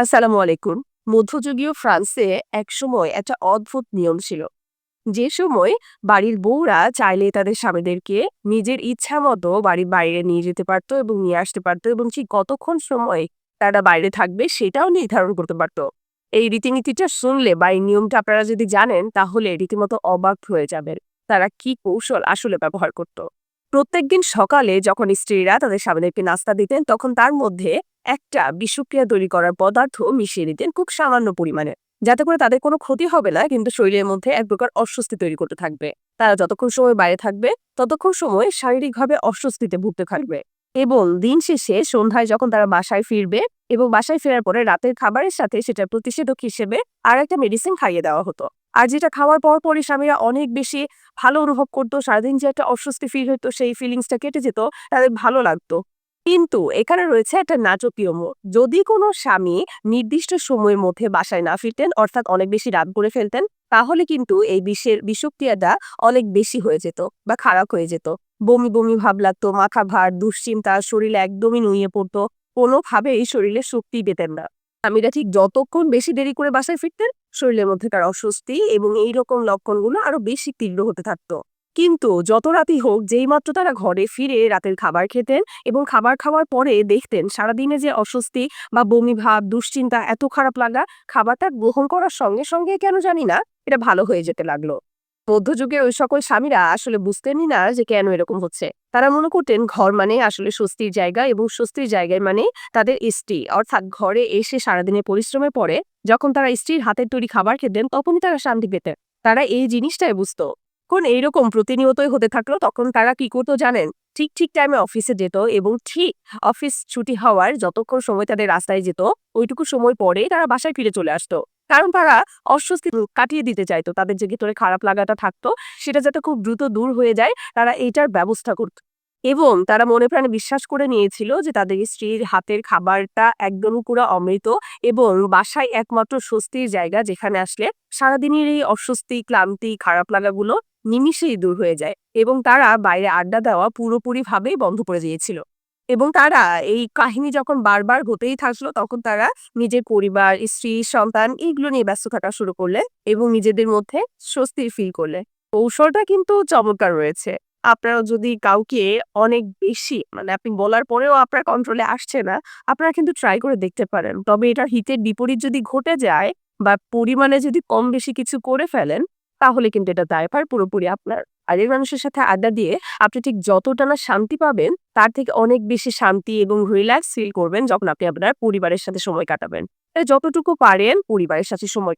আসসালামু আলাইকুম। মধ্যযুগীয় ফ্রান্সে একসময় একটা অদ্ভুত নিয়ম ছিল। যে সময় বাড়ির বউরা চাইলে তাদের স্বামীদেরকে নিজের ইচ্ছা মতো বাড়ির বাইরে নিয়ে যেতে পারতো এবং নিয়ে আসতে পারতো এবং ঠিক কতক্ষণ সময় তারা বাইরে থাকবে সেটাও নির্ধারণ করতে পারতো। এই রীতিনীতিটা শুনলে বা এই নিয়মটা আপনারা যদি জানেন তাহলে রীতিমতো অবাক হয়ে যাবেন তারা কি কৌশল আসলে ব্যবহার করত। প্রত্যেকদিন সকালে যখন স্ত্রীরা তাদের স্বামীদেরকে নাস্তা দিতেন, তখন তার মধ্যে একটা বিষক্রিয়া তৈরি করার পদার্থ মিশিয়ে দিতেন খুব সামান্য পরিমাণে। যাতে করে তাদের কোনো ক্ষতি হবে না, কিন্তু শরীরের মধ্যে এক প্রকার অস্বস্তি তৈরি করতে থাকবে। তারা যতক্ষণ সময় বাইরে থাকবে, ততক্ষণ সময় শারীরিকভাবে অস্বস্তিতে ভুগতে থাকবে। এবং দিন শেষে সন্ধ্যায় যখন তারা বাসায় ফিরবে এবং বাসায় ফেরার পরে রাতের খাবারের সাথে সেটা প্রতিষেধক হিসেবে আর একটা মেডিসিন খাইয়ে দেওয়া হতো। আর যেটা খাওয়ার পর পরই স্বামীরা অনেক বেশি ভালো অনুভব করতো। সারাদিন যে একটা অস্বস্তি ফিল হতো সেই ফিলিংসটা কেটে যেত, তাদের ভালো লাগতো। কিন্তু এখানে রয়েছে একটা নাটকীয় মোড়। যদি কোনো স্বামী নির্দিষ্ট সময়ের মধ্যে বাসায় না ফিরতেন, অর্থাৎ অনেক বেশি রাত করে ফেলতেন, তাহলে কিন্তু এই বিষের বিষক্রিয়াটা অনেক বেশি হয়ে যেত বা খারাপ হয়ে যেত। বমি বমি ভাব লাগতো, মাথা ভার, দুশ্চিন্তা, শরীরে একদমই নুয়ে পড়তো। কোনোভাবেই শরীরে শক্তি পেতেন না। স্বামীরা ঠিক যতক্ষণ বেশি দেরি করে বাসায় ফিরতেন শরীরের মধ্যেকার অস্বস্তি এবং এই রকম লক্ষণগুলো আরও বেশি তীব্র হতে থাকতো। কিন্তু যত রাতই হোক, যেই মাত্র তারা ঘরে ফিরে রাতের খাবার খেতেন এবং খাবার খাওয়ার পরে দেখতেন সারাদিনে যে অস্বস্তি বা বমি ভাব, দুশ্চিন্তা, এত খারাপ লাগা, খাবারটা গ্রহণ করার সঙ্গে সঙ্গে কেন জানি না, এটা ভালো হয়ে যেতে লাগল। মধ্যযুগে ওই সকল স্বামীরা আসলে বুঝতেনই না যে কেন এরকম হচ্ছে। তারা মনে করতেন ঘর মানে আসলে স্বস্তির জায়গা এবং স্বস্তির জায়গায় মানে তাদের স্ত্রী। অর্থাৎ ঘরে এসে সারাদিনের পরিশ্রমের পরে যখন তারা স্ত্রীর হাতের তৈরি খাবার খেতেন, তখনই তারা শান্তি পেতেন। তারা এই জিনিসটাই বুঝতো। কোন এইরকম প্রতিনিয়তই হতে থাকল, তখন তারা কি করতো জানেন? ঠিক ঠিক টাইমে অফিসে যেত এবং ঠিক অফিস ছুটি হওয়ার যতক্ষণ সময় তাদের রাস্তায় যেত, ওইটুকু সময় পরে তারা বাসায় ফিরে চলে আসতো। কারণ তারা অস্বস্তি কাটিয়ে দিতে চাইতো। তাদের যে ভিতরে খারাপ লাগাটা থাকতো, সেটা যাতে খুব দ্রুত দূর হয়ে যায়, তারা এইটার ব্যবস্থা করত। এবং তারা মনে প্রাণে বিশ্বাস করে নিয়েছিল যে তাদের স্ত্রীর হাতের খাবারটা একদম পুরো অমৃত এবং বাসায় একমাত্র স্বস্তির জায়গা যেখানে আসলে সারাদিনের এই অস্বস্তি, ক্লান্তি, খারাপ লাগাগুলো নিমিষেই দূর হয়ে যায় এবং তারা বাইরে আড্ডা দেওয়া পুরোপুরি ভাবেই বন্ধ করে দিয়েছিল। এবং তারা এই কাহিনী যখন বারবার হতেই থাকল, তখন তারা নিজের পরিবার, স্ত্রী, সন্তান এইগুলো নিয়ে ব্যস্ত থাকা শুরু করলে এবং নিজেদের মধ্যে স্বস্তির ফিল করলে। কৌশলটা কিন্তু চমৎকার রয়েছে। আপনারা যদি কাউকে অনেক বেশি মানে আপনি বলার পরেও আপনার কন্ট্রোলে আসছে না, আপনারা কিন্তু ট্রাই করে দেখতে পারেন। তবে এটার হিতের বিপরীত যদি ঘটে যায় বা পরিমাণে যদি কম বেশি কিছু করে ফেলেন তাহলে কিন্তু এটা দায়ভার পুরোপুরি আপনার আরেক মানুষের সাথে আড্ডা দিয়ে আপনি ঠিক যতটা না শান্তি পাবেন, তার থেকে অনেক বেশি শান্তি এবং রিল্যাক্স ফিল করবেন যখন আপনি আপনার পরিবারের সাথে সময় কাটাবেন। যতটুকু পারেন পরিবারের সাথে সময়